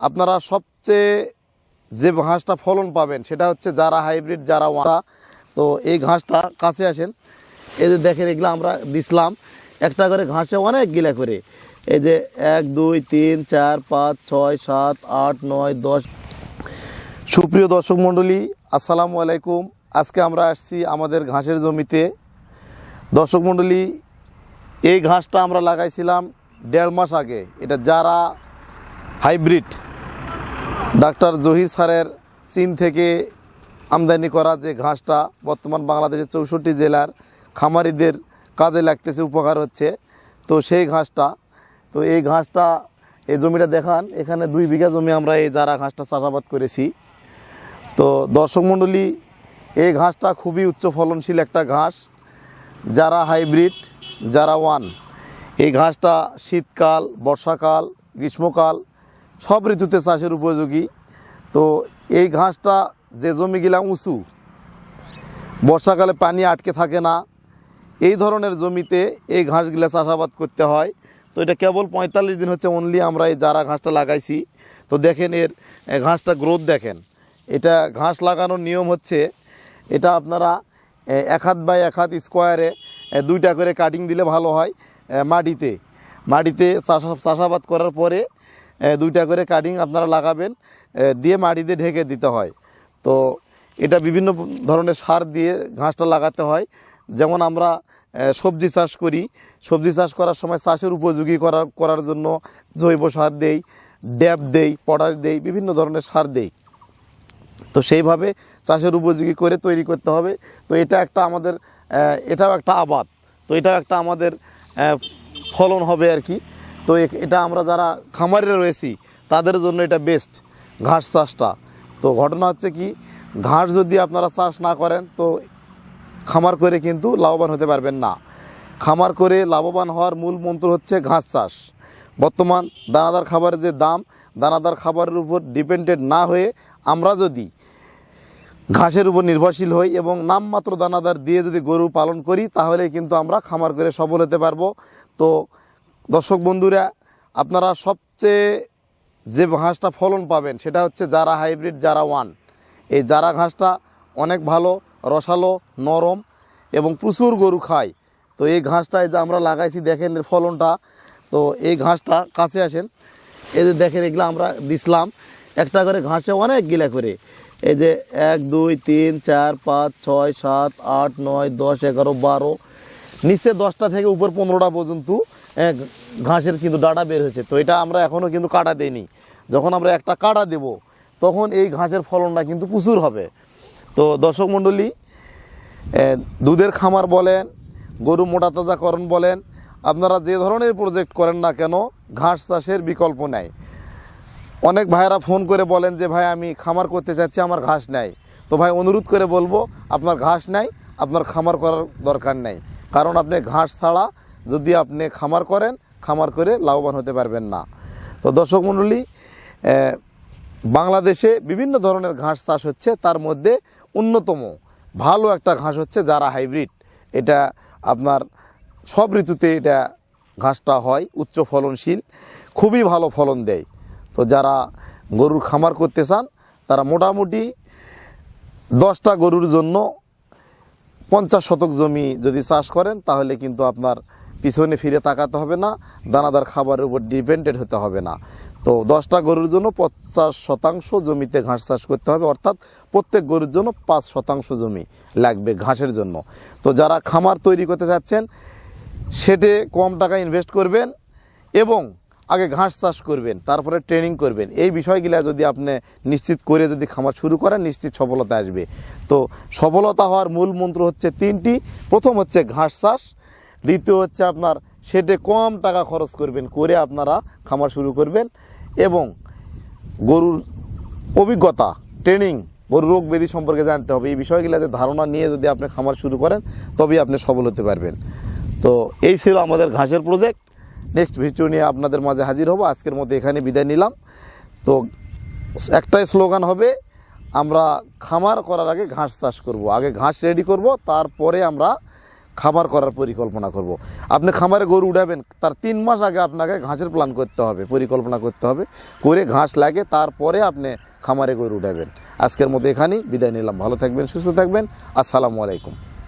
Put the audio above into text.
আপনারা সবচেয়ে যে ঘাসটা ফলন পাবেন, সেটা হচ্ছে যারা হাইব্রিড, যারা ওয়ারা তো এই ঘাসটা কাছে আসেন। এই যে দেখেন, এগুলো আমরা দিছিলাম। একটা করে ঘাসে অনেক গিলা করে। এই যে এক, দুই, তিন, চার, পাঁচ, ছয়, সাত, আট, নয়, দশ। সুপ্রিয় দর্শক মণ্ডলী, আসসালামু আলাইকুম। আজকে আমরা আসছি আমাদের ঘাসের জমিতে। দর্শক মণ্ডলী, এই ঘাসটা আমরা লাগাইছিলাম দেড় মাস আগে। এটা যারা হাইব্রিড ডাক্তার জহির স্যারের চীন থেকে আমদানি করা যে ঘাসটা বর্তমান বাংলাদেশের চৌষট্টি জেলার খামারিদের কাজে লাগতেছে, উপকার হচ্ছে, তো সেই ঘাসটা, তো এই ঘাসটা, এই জমিটা দেখান, এখানে দুই বিঘা জমি আমরা এই যারা ঘাসটা চাষাবাদ করেছি। তো দর্শক মণ্ডলী, এই ঘাসটা খুবই উচ্চ ফলনশীল একটা ঘাস, যারা হাইব্রিড, যারা ওয়ান, এই ঘাসটা শীতকাল, বর্ষাকাল, গ্রীষ্মকাল সব ঋতুতে চাষের উপযোগী। তো এই ঘাসটা যে জমিগুলা উঁচু, বর্ষাকালে পানি আটকে থাকে না, এই ধরনের জমিতে এই ঘাসগুলা চাষাবাদ করতে হয়। তো এটা কেবল পঁয়তাল্লিশ দিন হচ্ছে অনলি আমরা এই যারা ঘাসটা লাগাইছি। তো দেখেন এর ঘাসটা গ্রোথ দেখেন। এটা ঘাস লাগানোর নিয়ম হচ্ছে, এটা আপনারা এক হাত বাই এক হাত স্কোয়ারে দুইটা করে কাটিং দিলে ভালো হয় মাটিতে। মাটিতে চাষা চাষাবাদ করার পরে দুইটা করে কাটিং আপনারা লাগাবেন দিয়ে মাটিতে ঢেকে দিতে হয়। তো এটা বিভিন্ন ধরনের সার দিয়ে ঘাসটা লাগাতে হয়। যেমন আমরা সবজি চাষ করি। সবজি চাষ করার সময় চাষের উপযোগী করার করার জন্য জৈব সার দেই, ড্যাব দেই, পটাশ দেই, বিভিন্ন ধরনের সার দেই। তো সেইভাবে চাষের উপযোগী করে তৈরি করতে হবে। তো এটা একটা আমাদের এটাও একটা আবাদ। তো এটাও একটা আমাদের ফলন হবে আর কি। তো এটা আমরা যারা খামারে রয়েছি, তাদের জন্য এটা বেস্ট ঘাস চাষটা। তো ঘটনা হচ্ছে কি, ঘাস যদি আপনারা চাষ না করেন, তো খামার করে কিন্তু লাভবান হতে পারবেন না। খামার করে লাভবান হওয়ার মূল মন্ত্র হচ্ছে ঘাস চাষ। বর্তমান দানাদার খাবারের যে দাম, দানাদার খাবারের উপর ডিপেন্ডেন্ট না হয়ে আমরা যদি ঘাসের উপর নির্ভরশীল হই এবং নামমাত্র দানাদার দিয়ে যদি গরু পালন করি তাহলে কিন্তু আমরা খামার করে সফল হতে পারব। তো দর্শক বন্ধুরা, আপনারা সবচেয়ে যে ঘাসটা ফলন পাবেন সেটা হচ্ছে যারা হাইব্রিড যারা ওয়ান। এই যারা ঘাসটা অনেক ভালো, রসালো, নরম এবং প্রচুর গরু খায়। তো এই ঘাসটায় যে আমরা লাগাইছি, দেখেন এর ফলনটা। তো এই ঘাসটা কাছে আসেন, এই যে দেখেন এগুলো আমরা দিছিলাম। একটা করে ঘাসে অনেক গিলা করে। এই যে এক, দুই, তিন, চার, পাঁচ, ছয়, সাত, আট, নয়, দশ, এগারো, বারো নিচে দশটা থেকে উপর পনেরোটা পর্যন্ত ঘাসের কিন্তু ডাটা বের হয়েছে। তো এটা আমরা এখনও কিন্তু কাটা দিইনি। যখন আমরা একটা কাটা দেব, তখন এই ঘাসের ফলনটা কিন্তু প্রচুর হবে। তো দর্শক মণ্ডলী দুধের খামার বলেন, গরু মোটা তাজাকরণ বলেন, আপনারা যে ধরনের প্রজেক্ট করেন না কেন, ঘাস চাষের বিকল্প নেই। অনেক ভাইয়েরা ফোন করে বলেন যে, ভাই, আমি খামার করতে চাচ্ছি, আমার ঘাস নেই। তো ভাই, অনুরোধ করে বলব, আপনার ঘাস নেই, আপনার খামার করার দরকার নেই। কারণ আপনি ঘাস ছাড়া যদি আপনি খামার করেন, খামার করে লাভবান হতে পারবেন না। তো দর্শক মণ্ডলী বাংলাদেশে বিভিন্ন ধরনের ঘাস চাষ হচ্ছে, তার মধ্যে অন্যতম ভালো একটা ঘাস হচ্ছে যারা হাইব্রিড। এটা আপনার সব ঋতুতে এটা ঘাসটা হয়, উচ্চ ফলনশীল, খুবই ভালো ফলন দেয়। তো যারা গরুর খামার করতে চান, তারা মোটামুটি দশটা গরুর জন্য পঞ্চাশ শতক জমি যদি চাষ করেন, তাহলে কিন্তু আপনার পিছনে ফিরে তাকাতে হবে না, দানাদার খাবারের উপর ডিপেন্ডেড হতে হবে না। তো দশটা গরুর জন্য পঞ্চাশ শতাংশ জমিতে ঘাস চাষ করতে হবে, অর্থাৎ প্রত্যেক গরুর জন্য পাঁচ শতাংশ জমি লাগবে ঘাসের জন্য। তো যারা খামার তৈরি করতে চাচ্ছেন, সেটে কম টাকা ইনভেস্ট করবেন এবং আগে ঘাস চাষ করবেন, তারপরে ট্রেনিং করবেন। এই বিষয়গুলো যদি আপনি নিশ্চিত করে যদি খামার শুরু করেন, নিশ্চিত সফলতা আসবে। তো সফলতা হওয়ার মূল মন্ত্র হচ্ছে তিনটি। প্রথম হচ্ছে ঘাস চাষ, দ্বিতীয় হচ্ছে আপনার সেটে কম টাকা খরচ করবেন, করে আপনারা খামার শুরু করবেন এবং গরুর অভিজ্ঞতা ট্রেনিং গরুর রোগ ব্যাধি সম্পর্কে জানতে হবে। এই বিষয়গুলো যে ধারণা নিয়ে যদি আপনি খামার শুরু করেন, তবেই আপনি সফল হতে পারবেন। তো এই ছিল আমাদের ঘাসের প্রজেক্ট নেক্সট ভিডিও নিয়ে আপনাদের মাঝে হাজির হব। আজকের মধ্যে এখানে বিদায় নিলাম। তো একটাই স্লোগান হবে, আমরা খামার করার আগে ঘাস চাষ করব। আগে ঘাস রেডি করব, তারপরে আমরা খামার করার পরিকল্পনা করব। আপনি খামারে গরু উঠাবেন, তার তিন মাস আগে আপনাকে ঘাসের প্ল্যান করতে হবে, পরিকল্পনা করতে হবে। করে ঘাস লাগে তারপরে আপনি খামারে গরু উঠাবেন। আজকের মতো এখানেই বিদায় নিলাম। ভালো থাকবেন, সুস্থ থাকবেন। আসসালামু আলাইকুম।